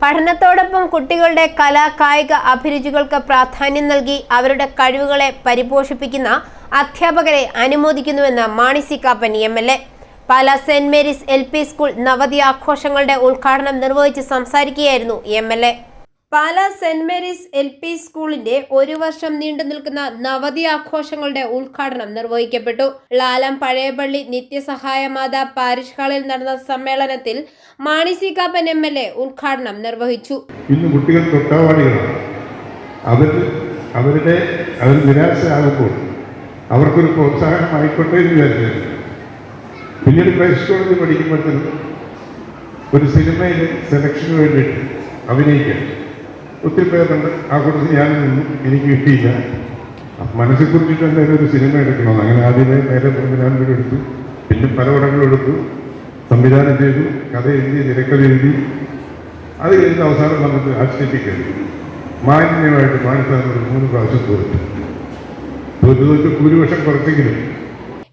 പഠനത്തോടൊപ്പം കുട്ടികളുടെ കലാ കായിക അഭിരുചികൾക്ക് പ്രാധാന്യം നൽകി അവരുടെ കഴിവുകളെ പരിപോഷിപ്പിക്കുന്ന അധ്യാപകരെ അനുമോദിക്കുന്നുവെന്ന് Mani C Kappan M L A. Pala Saint Mary's L P school നവതി ആഘോഷങ്ങളുടെ ഉദ്ഘാടനം നിർവഹിച്ച് സംസാരിക്കുകയായിരുന്നു M L A. Pala Saint Mary's L P സ്കൂളിന്റെ ഒരു വർഷം നീണ്ടു നിൽക്കുന്ന നവതി ആഘോഷങ്ങളുടെ ഉദ്ഘാടനം നിർവഹിക്കപ്പെട്ടു. ലാലം പഴയപള്ളി നിത്യസഹായ മാതാ പാരിഷ് ഹാളിൽ നടന്ന സമ്മേളനത്തിൽ Mani C Kappan M L A ഉദ്ഘാടനം നിർവഹിച്ചു. ഇന്ന് കുട്ടികൾ തൊട്ടാവാടികളാണ്. അവർ അവരുടെ അവർ നിരാശരാകുമ്പോൾ അവർക്കൊരു പ്രോത്സാഹനമായിക്കോട്ടെ എന്ന് വിചാരിച്ചു പിന്നീട് ക്രൈസ്റ്റ് കോളേജിൽ പഠിക്കുമ്പോഴത്തേനും ഒരു സിനിമയിൽ സെലക്ഷന് വേണ്ടിയിട്ട് അഭിനയിക്കാൻ ഒത്തിരി പേരുണ്ട് ആ കൂട്ടത്തിൽ ഞാൻ നിന്നു. എനിക്ക് കിട്ടിയില്ല. അപ്പം മനസ്സിൽ കുറിച്ചിട്ട് എന്തായാലും ഒരു സിനിമ എടുക്കണം അങ്ങനെ ആദ്യമേ നേരെ സംവിധാനത്തിൽ എടുത്തു. പിന്നെ പല പടങ്ങളും എടുത്തു. സംവിധാനം ചെയ്തു. കഥ എഴുതി തിരക്കഥ എഴുതി. അത് കഴിഞ്ഞ് അവസാനം നമുക്ക് ആക്ഷേപിക്കരുത് മാന്യമായിട്ട് മാനസാനം ഒരു മൂന്ന് പ്രാവശ്യം തോറ്റു തോറ്റു തോറ്റ് ഭൂരിപക്ഷം കുറച്ചെങ്കിലും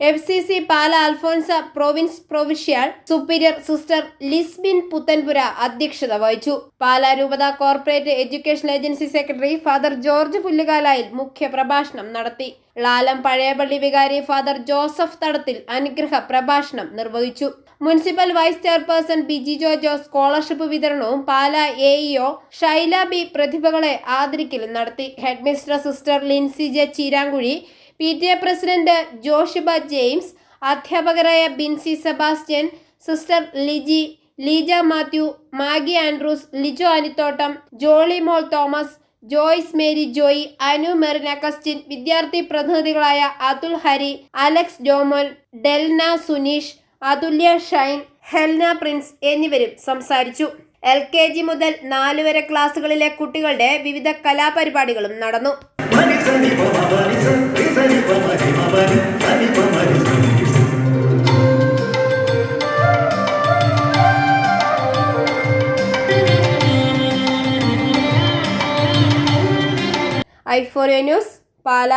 F C C Pala Alphonsa province provincial superior sister Lisbin Puthenpura അധ്യക്ഷത വഹിച്ചു. പാല രൂപത corporate education agency secretary father George Pullukalayil മുഖ്യ പ്രഭാഷണം നടത്തി. ലാലം പഴയപള്ളി വികാരി ഫാദർ ജോസഫ് തടത്തിൽ അനുഗ്രഹ പ്രഭാഷണം നിർവഹിച്ചു. Municipal vice chairperson Biji Jojo scholarship വിതരണവും Pala A E O Shaila B പ്രതിഭകളെ ആദരിക്കലും നടത്തി. Headmistress sister Lincy J Cheeramkuzhi P T A president Joshiba James അധ്യാപകരായ Bincy Sebastian sister Liji Leeja Mathew Maggie Andrews Lijo Anithottam Jolly mol Thomas Joyce Mary Joy Anu Merin Augustine വിദ്യാർത്ഥി പ്രതിനിധികളായ Athul Hari Alex Domon Delna Suneesh Athulya Shine Helna Prince എന്നിവരും സംസാരിച്ചു. L K G മുതൽ നാല് വരെ ക്ലാസ്സുകളിലെ കുട്ടികളുടെ വിവിധ കലാപരിപാടികളും നടന്നു. Mani sani pa ma pa ni sa, ni sa ni pa ma ni ma pa ni, sa ni pa ma ni sa ni sa. I four news Pala